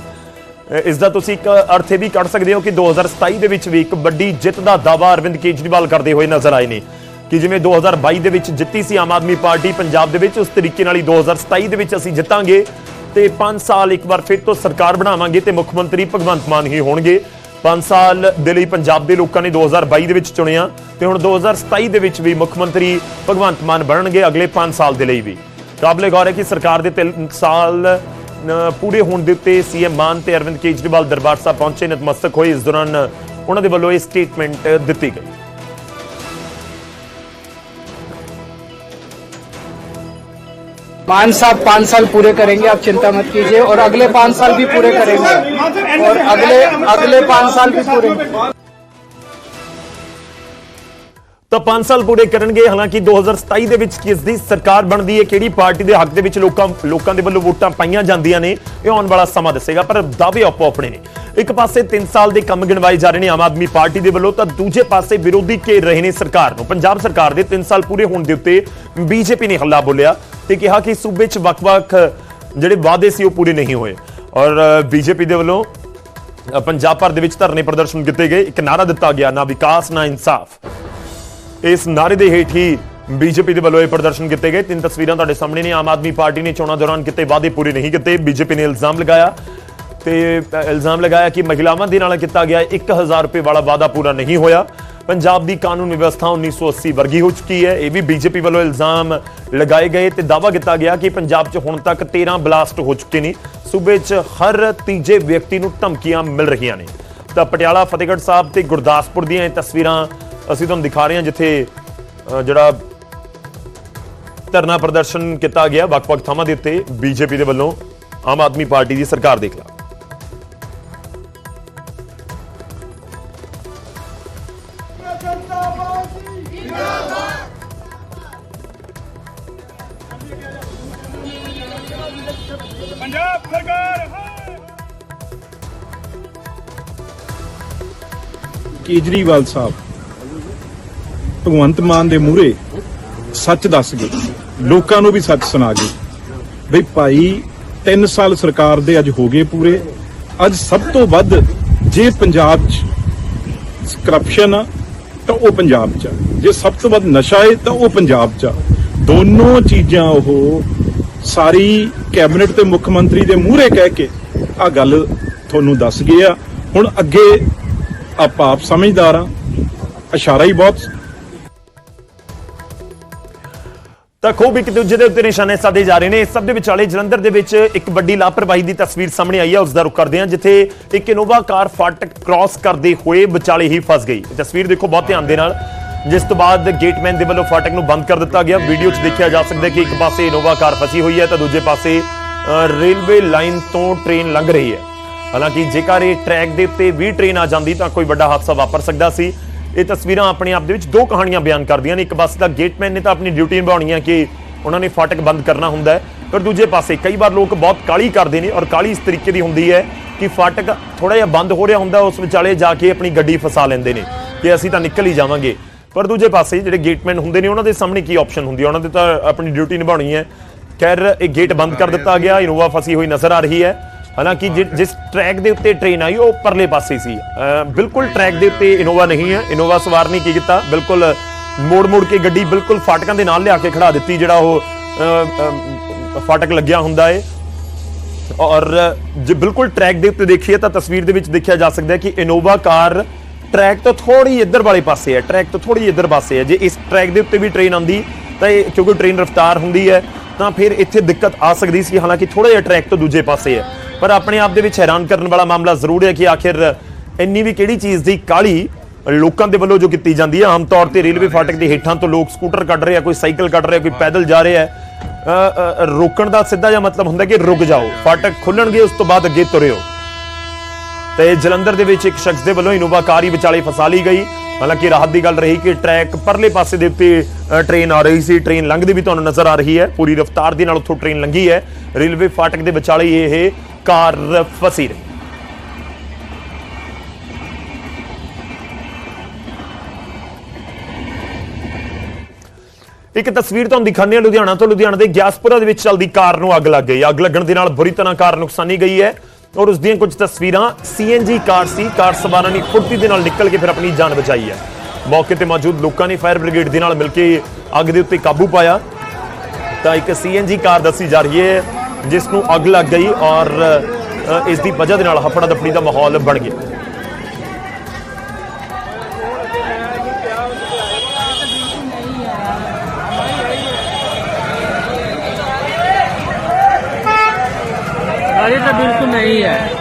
ਇਸ ਦਾ ਤੁਸੀਂ ਇੱਕ ਅਰਥ ਇਹ ਵੀ ਕੱਢ ਸਕਦੇ ਹੋ ਕਿ 2027 ਦੇ ਵਿੱਚ ਵੀ ਇੱਕ ਵੱਡੀ ਜਿੱਤ ਦਾ ਦਾਅਵਾ ਅਰਵਿੰਦ ਕੇਜਰੀਵਾਲ ਕਰਦੇ ਹੋਏ ਨਜ਼ਰ ਆਏ ਨੇ। ਕਿ ਜਿਵੇਂ 2022 ਦੇ ਵਿੱਚ ਜਿੱਤੀ ਸੀ ਆਮ ਆਦਮੀ ਪਾਰਟੀ ਪੰਜਾਬ ਦੇ ਵਿੱਚ, ਉਸ ਤਰੀਕੇ ਨਾਲ ਹੀ 2027 ਦੇ ਵਿੱਚ ਅਸੀਂ ਜਿੱਤਾਂਗੇ। ਤੇ 5 ਸਾਲ ਇੱਕ ਵਾਰ ਫਿਰ ਤੋਂ ਸਰਕਾਰ ਬਣਾਵਾਂਗੇ ਤੇ ਮੁੱਖ ਮੰਤਰੀ ਭਗਵੰਤ ਮਾਨ ਹੀ ਹੋਣਗੇ। 5 ਸਾਲ ਦੇ ਲਈ ਪੰਜਾਬ ਦੇ ਲੋਕਾਂ ਨੇ 2022 ਦੇ ਵਿੱਚ ਚੁਣਿਆ ਤੇ ਹੁਣ 2027 ਦੇ ਵਿੱਚ ਵੀ ਮੁੱਖ ਮੰਤਰੀ ਭਗਵੰਤ ਮਾਨ ਬਣਨਗੇ ਅਗਲੇ 5 ਸਾਲ ਦੇ ਲਈ ਵੀ। ਕਾਬਲੇ ਗੌਰ ਹੈ ਕਿ ਸਰਕਾਰ ਦੇ 3 ਸਾਲ ਪੂਰੇ ਹੋਣ ਦੇ ਉੱਤੇ ਸੀਐਮ ਮਾਨ ਤੇ ਅਰਵਿੰਦ ਕੇਜਰੀਵਾਲ ਦਰਬਾਰ ਸਾਹਿਬ ਪਹੁੰਚੇ, ਨਤਮਸਤਕ ਹੋਏ। ਇਸ ਦੌਰਾਨ ਉਹਨਾਂ ਦੇ ਵੱਲੋਂ ਇਹ ਸਟੇਟਮੈਂਟ ਦਿੱਤੀ ਗਈ। मान साहब पाँच साल पूरे करेंगे आप चिंता मत कीजिए और अगले पाँच साल भी पूरे करेंगे और अगले अगले पाँच साल भी पूरे ਤਾਂ 5 ਸਾਲ ਪੂਰੇ ਕਰਨਗੇ ਹਾਲਾਂਕਿ 2027 ਦੇ ਵਿੱਚ ਕਿਸ ਦੀ ਸਰਕਾਰ ਬਣਦੀ ਹੈ ਕਿਹੜੀ ਪਾਰਟੀ ਦੇ ਹੱਕ ਦੇ ਵਿੱਚ ਲੋਕਾਂ ਲੋਕਾਂ ਦੇ ਵੱਲੋਂ ਵੋਟਾਂ ਪਾਈਆਂ ਜਾਂਦੀਆਂ ਨੇ ਇਹ ਆਉਣ ਵਾਲਾ ਸਮਾਂ ਦੱਸੇਗਾ ਪਰ ਦਾਅਵੇ ਆਪੋ ਆਪਣੇ ਨੇ ਇੱਕ ਪਾਸੇ 3 ਸਾਲ ਦੇ ਕੰਮ ਗਿਣਵਾਏ ਜਾ ਰਹੇ ਨੇ ਆਮ ਆਦਮੀ ਪਾਰਟੀ ਦੇ ਵੱਲੋਂ ਤਾਂ ਦੂਜੇ ਪਾਸੇ ਵਿਰੋਧੀ ਘੇਰ ਰਹੇ ਨੇ ਸਰਕਾਰ ਨੂੰ ਪੰਜਾਬ ਸਰਕਾਰ ਦੇ 3 ਸਾਲ ਪੂਰੇ ਹੋਣ ਦੇ ਉੱਤੇ ਬੀਜੇਪੀ ਨੇ ਹੱਲਾ ਬੋਲਿਆ ਤੇ ਕਿਹਾ ਕਿ ਸੂਬੇ 'ਚ ਵੱਖ-ਵੱਖ, ਜਿਹੜੇ ਵਾਅਦੇ ਸੀ ਉਹ ਪੂਰੇ ਨਹੀਂ ਹੋਏ। ਔਰ ਬੀਜੇਪੀ ਦੇ ਵੱਲੋਂ ਪੰਜਾਬ ਭਰ ਦੇ ਵਿੱਚ ਧਰਨੇ ਪ੍ਰਦਰਸ਼ਨ ਕੀਤੇ ਗਏ। ਇੱਕ ਨਾਰਾ ਦਿੱਤਾ ਗਿਆ, ਨਾ ਵਿਕਾਸ, ਨਾ ਇਨਸਾਫ। ਇਸ ਨਾਰੇ ਦੇ ਹੇਠ ਹੀ ਬੀਜੇਪੀ ਦੇ ਵੱਲੋਂ ਇਹ ਪ੍ਰਦਰਸ਼ਨ ਕੀਤੇ ਗਏ। ਤਿੰਨ ਤਸਵੀਰਾਂ ਤੁਹਾਡੇ ਸਾਹਮਣੇ ਨੇ। ਆਮ ਆਦਮੀ ਪਾਰਟੀ ਨੇ ਚੋਣਾਂ ਦੌਰਾਨ ਕੀਤੇ ਵਾਅਦੇ ਪੂਰੇ ਨਹੀਂ ਕੀਤੇ। ਬੀਜੇਪੀ ਨੇ ਇਲਜ਼ਾਮ ਲਗਾਇਆ ਤੇ ਇਲਜ਼ਾਮ ਲਗਾਇਆ ਕਿ ਮਹਿਲਾਵਾਂ ਦੇ ਨਾਲ ਕੀਤਾ ਗਿਆ। 1000 ਰੁਪਏ ਵਾਲਾ ਵਾਅਦਾ ਪੂਰਾ ਨਹੀਂ ਹੋਇਆ। ਪੰਜਾਬ ਦੀ ਕਾਨੂੰਨ ਵਿਵਸਥਾ 1980 ਵਰਗੀ ਹੋ ਚੁੱਕੀ ਹੈ। ਇਹ ਵੀ ਬੀਜੇਪੀ ਵੱਲੋਂ ਇਲਜ਼ਾਮ ਲਗਾਏ ਗਏ ਤੇ ਦਾਅਵਾ ਕੀਤਾ ਗਿਆ ਕਿ ਪੰਜਾਬ 'ਚ ਹੁਣ ਤੱਕ 13 ਬਲਾਸਟ ਹੋ ਚੁੱਕੇ ਨੇ। ਸੂਬੇ 'ਚ ਹਰ ਤੀਜੇ ਵਿਅਕਤੀ ਨੂੰ ਧਮਕੀਆਂ ਮਿਲ ਰਹੀਆਂ ਨੇ। ਤਾਂ ਪਟਿਆਲਾ, ਫਤਿਹਗੜ੍ਹ ਸਾਹਿਬ ਤੇ ਗੁਰਦਾਸਪੁਰ ਦੀਆਂ ਇਹ ਤਸਵੀਰਾਂ ਅਸੀਂ ਤੁਹਾਨੂੰ ਦਿਖਾ ਰਹੇ ਹਾਂ, ਜਿੱਥੇ ਜਿਹੜਾ ਧਰਨਾ ਪ੍ਰਦਰਸ਼ਨ ਕੀਤਾ ਗਿਆ, ਵੱਖ-ਵੱਖ ਥਾਵਾਂ ਦੇ ਉੱਤੇ ਬੀਜੇਪੀ ਦੇ ਵੱਲੋਂ ਆਮ ਆਦਮੀ ਪਾਰਟੀ ਦੀ ਸਰਕਾਰ ਦੇ ਖਿਲਾਫ ਕੇਜਰੀਵਾਲ ਸਾਹਿਬ, ਭਗਵੰਤ ਮਾਨ ਦੇ ਮੂਹਰੇ ਸੱਚ ਦੱਸ ਗਏ, ਲੋਕਾਂ ਨੂੰ ਵੀ ਸੱਚ ਸੁਣਾ ਗਏ ਬਈ ਭਾਈ 3 ਸਾਲ ਸਰਕਾਰ ਦੇ ਅੱਜ ਹੋ ਗਏ ਪੂਰੇ ਅੱਜ ਸਭ ਤੋਂ ਵੱਧ ਜੇ ਪੰਜਾਬ 'ਚ ਕਰਪਸ਼ਨ ਆ, ਤਾਂ ਉਹ ਪੰਜਾਬ 'ਚ ਆ। ਜੇ ਸਭ ਤੋਂ ਵੱਧ ਨਸ਼ਾ ਹੈ ਤਾਂ ਉਹ ਪੰਜਾਬ 'ਚ ਆ। ਦੋਨੋਂ ਚੀਜ਼ਾਂ ਉਹ ਸਾਰੀ ਕੈਬਨਿਟ ਤੇ ਮੁੱਖ ਮੰਤਰੀ ਦੇ ਮੂਹਰੇ ਕਹਿ ਕੇ ਆ ਗੱਲ ਤੁਹਾਨੂੰ ਦੱਸ ਗਏ ਆ ਹੁਣ ਅੱਗੇ ਆਪਾਂ ਆਪ ਸਮਝਦਾਰ ਆ ਇਸ਼ਾਰਾ ਹੀ ਬਹੁਤ। ਤਾਂ ਖੂਬ ਇੱਕ ਦੂਜੇ ਦੇ ਉੱਤੇ ਨਿਸ਼ਾਨੇ ਸਾਧੇ ਜਾ ਰਹੇ ਨੇ। ਸਭ ਦੇ ਵਿਚਾਲੇ ਜਲੰਧਰ ਦੇ ਵਿੱਚ ਇੱਕ ਵੱਡੀ ਲਾਪਰਵਾਹੀ ਦੀ ਤਸਵੀਰ ਸਾਹਮਣੇ ਆਈ ਹੈ। ਉਸ ਦਾ ਰੁਖ ਕਰਦੇ ਹਾਂ ਜਿੱਥੇ ਇੱਕ ਇਨੋਵਾ ਕਾਰ ਫਾਟਕ ਕ੍ਰਾਸ ਕਰਦੇ ਹੋਏ ਵਿਚਾਲੇ ਹੀ ਫਸ ਗਈ। ਤਸਵੀਰ ਦੇਖੋ ਬਹੁਤ ਧਿਆਨ ਦੇ ਨਾਲ। ਜਿਸ ਤੋਂ ਬਾਅਦ ਗੇਟਮੈਨ ਦੇ ਵੱਲੋਂ ਫਾਟਕ ਨੂੰ ਬੰਦ ਕਰ ਦਿੱਤਾ ਗਿਆ। ਵੀਡੀਓ 'ਚ ਦੇਖਿਆ ਜਾ ਸਕਦਾ ਕਿ ਇੱਕ ਪਾਸੇ ਇਨੋਵਾ ਕਾਰ ਫਸੀ ਹੋਈ ਹੈ ਤਾਂ ਦੂਜੇ ਪਾਸੇ ਅ, ਰੇਲਵੇ ਲਾਈਨ ਤੋਂ ਟ੍ਰੇਨ ਲੰਘ ਰਹੀ ਹੈ। ਹਾਲਾਂਕਿ ਜੇਕਰ ਇਹ ਟਰੈਕ ਦੇ ਉੱਤੇ ਵੀ ਟ੍ਰੇਨ ਆ ਜਾਂਦੀ ਤਾਂ ਕੋਈ ਵੱਡਾ ਹਾਦਸਾ ਵਾਪਰ ਸਕਦਾ ਸੀ। ਇਹ ਤਸਵੀਰਾਂ ਆਪਣੇ ਆਪ ਦੇ ਵਿੱਚ ਦੋ ਕਹਾਣੀਆਂ ਬਿਆਨ ਕਰਦੀਆਂ ਨੇ। ਇੱਕ ਪਾਸੇ ਦਾ ਗੇਟਮੈਨ ਨੇ ਤਾਂ ਆਪਣੀ ਡਿਊਟੀ ਨਿਭਾਉਣੀ ਹੈ ਕਿ ਉਹਨਾਂ ਨੇ ਫਾਟਕ ਬੰਦ ਕਰਨਾ ਹੁੰਦਾ ਹੈ। ਪਰ ਦੂਜੇ ਪਾਸੇ ਕਈ ਵਾਰ ਲੋਕ ਬਹੁਤ ਕਾਲੀ ਕਰਦੇ ਨੇ ਔਰ ਕਾਲੀ ਇਸ ਤਰੀਕੇ ਦੀ ਹੁੰਦੀ ਹੈ ਕਿ ਫਾਟਕ ਥੋੜਾ ਜਿਹਾ ਬੰਦ ਹੋ ਰਿਹਾ ਹੁੰਦਾ, ਉਸ ਵਿਚਾਲੇ ਜਾ ਕੇ ਆਪਣੀ ਗੱਡੀ ਫਸਾ ਲੈਂਦੇ ਨੇ ਕਿ ਅਸੀਂ ਤਾਂ ਨਿਕਲ ਹੀ ਜਾਵਾਂਗੇ। ਪਰ ਦੂਜੇ ਪਾਸੇ ਜਿਹੜੇ ਗੇਟਮੈਨ ਹੁੰਦੇ ਨੇ, ਉਹਨਾਂ ਦੇ ਸਾਹਮਣੇ ਕੀ ਆਪਸ਼ਨ ਹੁੰਦੀ ਹੈ? ਉਹਨਾਂ ਦੇ ਤਾਂ ਆਪਣੀ ਡਿਊਟੀ ਨਿਭਾਉਣੀ ਹੈ। ਖੈਰ, ਇਹ ਗੇਟ ਬੰਦ ਕਰ ਦਿੱਤਾ ਗਿਆ। ਇਨੋਵਾ ਫਸੀ ਹੋਈ ਨਜ਼ਰ ਆ ਰਹੀ ਹੈ। ਹਾਲਾਂਕਿ ਜਿ- ਜਿਸ ਟਰੈਕ ਦੇ ਉੱਤੇ ਟ੍ਰੇਨ ਆਈ, ਉਹ ਪਰਲੇ ਪਾਸੇ ਸੀ। ਬਿਲਕੁਲ ਟਰੈਕ ਦੇ ਉੱਤੇ ਇਨੋਵਾ ਨਹੀਂ ਹੈ। ਇਨੋਵਾ ਸਵਾਰ ਨੇ ਕੀ ਕੀਤਾ? ਬਿਲਕੁਲ ਮੋੜ ਮੋੜ ਕੇ ਗੱਡੀ ਬਿਲਕੁਲ ਫਾਟਕਾਂ ਦੇ ਨਾਲ ਲਿਆ ਕੇ ਖੜਾ ਦਿੱਤੀ, ਜਿਹੜਾ ਉਹ ਫਾਟਕ ਲੱਗਿਆ ਹੁੰਦਾ ਏ। ਔਰ ਜੇ ਬਿਲਕੁਲ ਟਰੈਕ ਦੇ ਉੱਤੇ ਦੇਖੀਏ ਤਾਂ ਤਸਵੀਰ ਦੇ ਵਿੱਚ ਦੇਖਿਆ ਜਾ ਸਕਦਾ ਹੈ ਕਿ ਇਨੋਵਾ ਕਾਰ ਟਰੈਕ ਤੋਂ ਥੋੜੀ ਇੱਧਰ ਵਾਲੇ ਪਾਸੇ ਹੈ। ਟਰੈਕ ਤੋਂ ਥੋੜੀ ਇੱਧਰ ਪਾਸੇ ਹੈ। ਜੇ ਇਸ ਟਰੈਕ ਦੇ ਉੱਤੇ ਵੀ ਟ੍ਰੇਨ ਆਉਂਦੀ, ਤਾਂ ਇਹ, ਕਿਉਂਕਿ ਟ੍ਰੇਨ ਰਫ਼ਤਾਰ ਹੁੰਦੀ ਹੈ, ਤਾਂ ਫਿਰ ਇੱਥੇ ਦਿੱਕਤ ਆ ਸਕਦੀ ਸੀ। ਹਾਲਾਂਕਿ ਥੋੜਾ ਜਿਹਾ ਟਰੈਕ ਤੋਂ ਦੂਜੇ ਪਾਸੇ ਹੈ। ਪਰ ਆਪਣੇ ਆਪ ਦੇ ਵਿੱਚ ਹੈਰਾਨ ਕਰਨ ਵਾਲਾ ਮਾਮਲਾ ਜ਼ਰੂਰ ਹੈ ਕਿ ਆਖਿਰ ਇੰਨੀ ਵੀ ਕਿਹੜੀ ਚੀਜ਼ ਦੀ ਕਾਲੀ ਲੋਕਾਂ ਦੇ ਵੱਲੋਂ ਜੋ ਕੀਤੀ ਜਾਂਦੀ ਹੈ, ਆਮ ਤੌਰ ਤੇ ਰੇਲਵੇ ਫਾਟਕ ਦੇ ਹੇਠਾਂ ਤੋਂ ਲੋਕ ਸਕੂਟਰ ਕੱਢ ਰਹੇ ਆ, ਕੋਈ ਸਾਈਕਲ ਕੱਢ ਰਿਹਾ, ਕੋਈ ਪੈਦਲ ਜਾ ਰਿਹਾ ਹੈ ਰੋਕਣ ਦਾ ਸਿੱਧਾ ਜਿਹਾ ਮਤਲਬ ਹੁੰਦਾ ਕਿ ਰੁਕ ਜਾਓ, ਫਾਟਕ ਖੁੱਲਣਗੇ, ਉਸ ਤੋਂ ਬਾਅਦ ਅੱਗੇ ਤੁਰਿਓ। ਤੇ ਜਲੰਧਰ ਦੇ ਵਿੱਚ ਇੱਕ ਸ਼ਖਸ ਦੇ ਵੱਲੋਂ ਇਨੋਵਾ ਕਾਰ ਹੀ ਵਿਚਾਲੇ ਫਸਾ ਲਈ ਗਈ। ਹਾਲਾਂਕਿ ਰਾਹਤ ਦੀ ਗੱਲ ਰਹੀ ਕਿ ਟਰੈਕ ਪਰਲੇ ਪਾਸੇ ਦੇ ਉੱਤੇ ਟ੍ਰੇਨ ਆ ਰਹੀ ਸੀ, ਟ੍ਰੇਨ ਲੰਘਦੀ ਵੀ ਤੁਹਾਨੂੰ ਨਜ਼ਰ ਆ ਰਹੀ ਹੈ। ਪੂਰੀ ਰਫ਼ਤਾਰ ਦੇ ਨਾਲ ਉੱਥੋਂ ਟ੍ਰੇਨ ਲੰਘੀ ਹੈ। ਰੇਲਵੇ ਫਾਟਕ ਦੇ ਵਿਚਾਲੇ ਇਹ ਕਾਰ ਫਸੀਰ ਇੱਕ ਤਸਵੀਰ ਤੁਹਾਨੂੰ ਦਿਖਾਉਂਦੇ ਹਾਂ ਲੁਧਿਆਣਾ ਤੋਂ ਲੁਧਿਆਣਾ ਦੇ ਗਿਆਸਪੁਰਾ ਦੇ ਵਿੱਚ ਚੱਲਦੀ ਕਾਰ ਨੂੰ ਅੱਗ ਲੱਗ ਗਈ ਅੱਗ ਲੱਗਣ ਦੇ ਨਾਲ ਬੁਰੀ ਤਰ੍ਹਾਂ ਕਾਰ ਨੁਕਸਾਨੀ ਗਈ ਹੈ ਔਰ ਉਸ ਦੀਆਂ ਕੁਝ ਤਸਵੀਰਾਂ ਸੀਐਨਜੀ ਕਾਰ ਸੀ ਕਾਰ ਸਵਾਰਾਂ ਨੇ ਫੁਰਤੀ ਦੇ ਨਾਲ ਨਿਕਲ ਕੇ ਫਿਰ ਆਪਣੀ ਜਾਨ ਬਚਾਈ ਹੈ ਮੌਕੇ ਤੇ ਮੌਜੂਦ ਲੋਕਾਂ ਨੇ ਫਾਇਰ ਬ੍ਰਿਗੇਡ ਦੇ ਨਾਲ ਮਿਲ ਕੇ ਅੱਗ ਦੇ ਉੱਤੇ ਕਾਬੂ ਪਾਇਆ ਤਾਂ ਇੱਕ ਸੀਐਨਜੀ ਕਾਰ ਦੱਸੀ ਜਾ ਰਹੀ ਹੈ ਜਿਸ ਨੂੰ ਅੱਗ ਲੱਗ ਗਈ ਔਰ ਇਸ ਦੀ ਵਜ੍ਹਾ ਦੇ ਨਾਲ ਹਫੜਾ ਦਫੜੀ ਦਾ ਮਾਹੌਲ ਬਣ ਗਿਆ। अरे तो बिल्कुल नहीं है